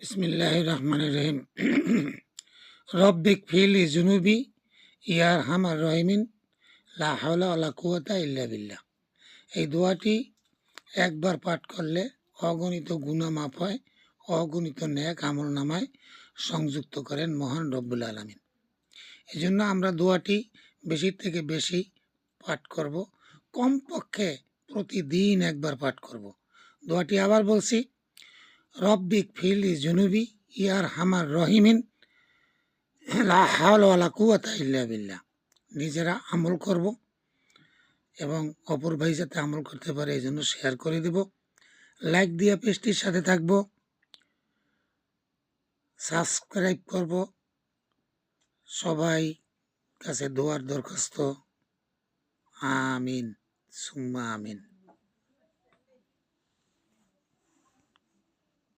বিসমিল্লাহ রহমান রহিম রব্বিক ফিলি জুনুবি ইয়ার হামার রহিমিন লা হাওলা ওয়ালা কুয়াতা ইল্লা বিল্লাহ এই দোয়াটি একবার পাঠ করলে অগণিত গুণা মাপ হয়, অগণিত ন্যাক আমল নামায় সংযুক্ত করেন মহান রব্বুল আলমিন। এই জন্য আমরা দোয়াটি বেশি থেকে বেশি পাঠ করব, কমপক্ষে প্রতিদিন একবার পাঠ করব। দোয়াটি আবার বলছি রব্বিক ফিলি জুনুবি, ইয়ার হামার রহিমিন, লা হাওলা ওয়ালা কুয়াতা ইল্লা বিল্লাহ। নিজেরা আমল করব এবং অপর ভাই যাতে আমল করতে পারে, এই জন্য শেয়ার করে দেব। লাইক দিয়ে পেজটির সাথে থাকব। সাবস্ক্রাইব করব। সবাই কাছে দোয়ার দরখাস্ত। আমিন। সুম্মা আমিন।